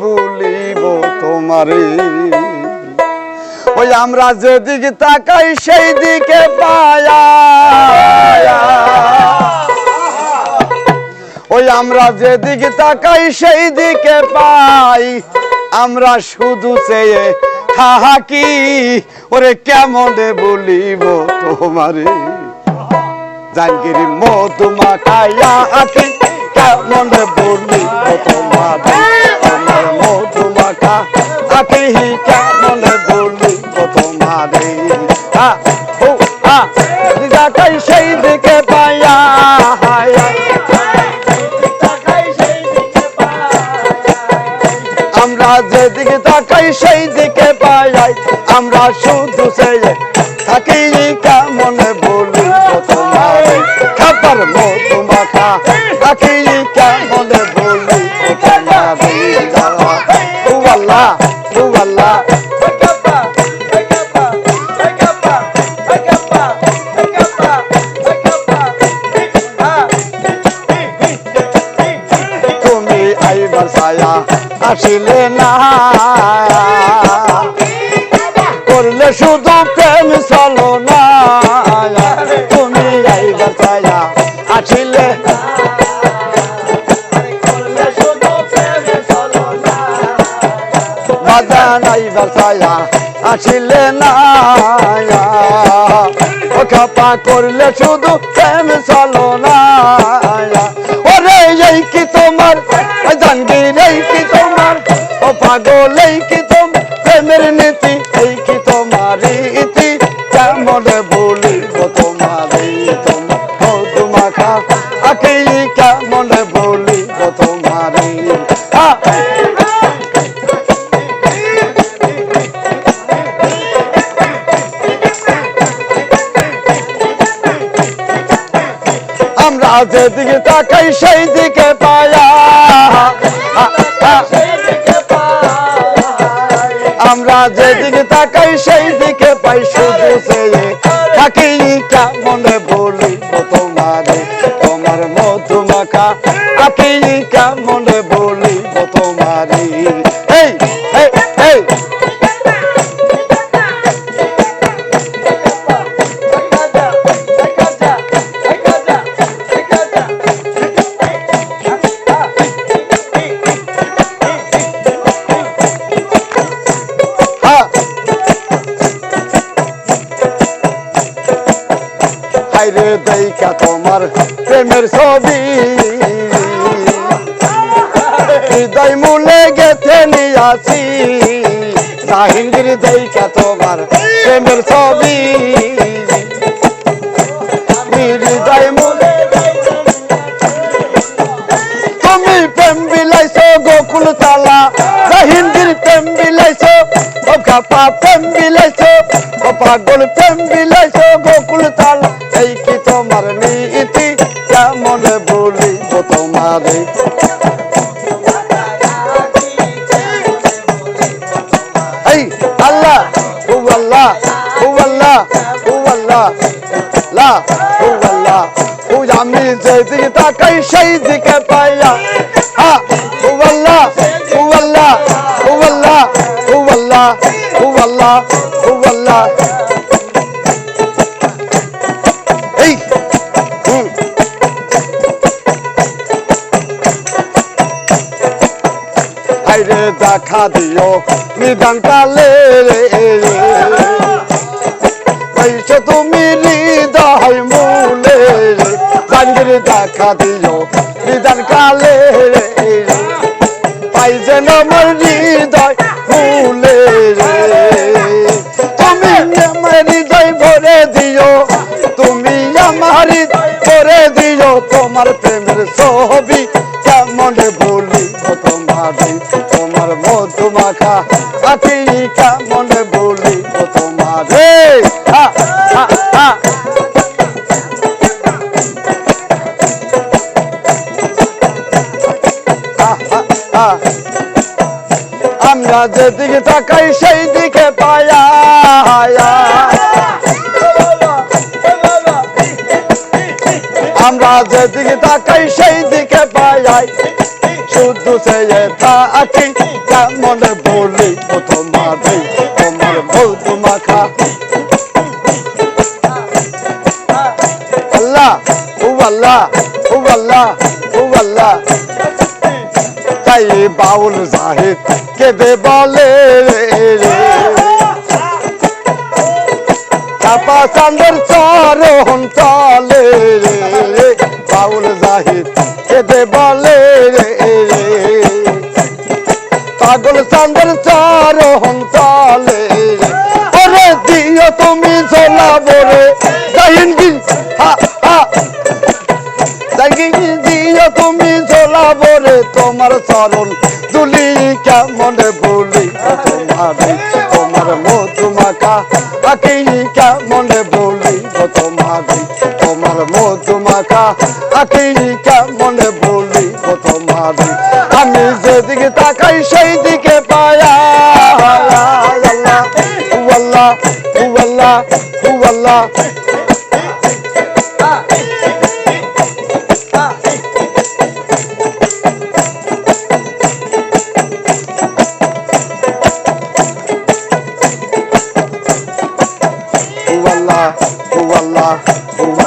ভুলিব তোমারে। ওই আমরা যেদিকে তাকাই সেই দিকে পায়া। ওই আমরা যেদিকে তাকাই সেই দিকে পাই। আমরা শুধু চেয়ে থাকি, ওরে কেমনে বলিব তোমারে? জানগিরি মধুমা খাইয়া আকি, কেমনে বলিব তোমারে? কেমনে বলিব তোমারে? তাকাই সেই দিকে পায়া আমরা যেদিকে তাকাই সেই দিকে পাই আমরা শুধু সে থাকি কেমন বলি তোমার। খাবার মতো মাখা থাকি কেমন বলি তোমার। আল্লাহ ছায়া আসিলে না। করলে শুধু প্রেম চলো না। বাজান আইবার ছায়া আসিলে না ও খাপা করলে শুধু প্রেম চলো না ওরে, এই কি তোমার? জানবি এই কি তোমার? ও পাগল, এই কি আমরা যেদিকে তাকাই সেই দিকে পায়া। আমরা যেদিকে তাকাই সেই দিকে পাই, শুধু সে থাকি কেমনে দেখা তোমার প্রেমের ছবি। হৃদয় মূলে গেছে নিয়াছি জাহিঙ্গির দেখা তোমার প্রেমের ছবি। তুমি প্রেম বিলাইছো, গোকুল তালা। জাহিন্দির প্রেম বিলাইছো প্রেম বিলাইছো পাগল প্রেম বিলাইছো, গোকুল কি তোমার নীতি কেমন বলিব তোমারে এই আল্লাহ ও আল্লাহ ও আল্লাহ ও আল্লাহ লা ও আল্লাহ ও আমি যেদিকে তাকাই সেই দিকে পাইয়া হা ও আল্লাহ ও আল্লাহ ও আল্লাহ ও আল্লাহ ও আল্লাহ ও আল্লাহ হাইরে দেখা দিও, নিদান কালে পাইছো তুমি হৃদয় মূলে জাঙ্গির দেখা দিও, নিদান কালে পাই যেন আমার হৃদয় মূলে তুমি আমার হৃদয় ভরে দিও, তুমি আমার হৃদয় ভরে দিও, তোমার প্রেমের ছবি কেমন বলি তোমার তোমার মধুমাখা আখি কেমন বলি তোমার। হা হা হা। আমরা যেদিকে তাকাই সেই দিকে পায়া। আমরা যেদিকে তাকাই সেই দিকে পাই শুধু সে থাকি কেমন বলি ও তোমারে তোমার মধু মাখা। আল্লাহ, ও আল্লাহ ও আল্লাহ ও আল্লাহ। তাই বাউল জাহিদ কেঁদে বলে চাপা চান্দের চরণ চলে বাউল জাহিদ পাগল চান্দের চরণ চলে ওরে দিও তুমি চলা বরে জাহিন কি হা হা। জাহিন দিও তুমি চলা বরে তোমার চরণ দুলি কেমন বলি তোমার তোমার মধু মাখা আকি কেমন বলি তোমার তোমার মধু মাখা আকি কেমন বলি তোমার, আমি যেদিকে তাকাই সেই দিকে পায়া আল্লাহ আল্লাহ আল্লাহ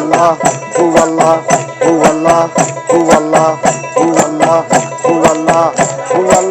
Allah, who Allah, who Allah, who Allah, who Allah, who Allah.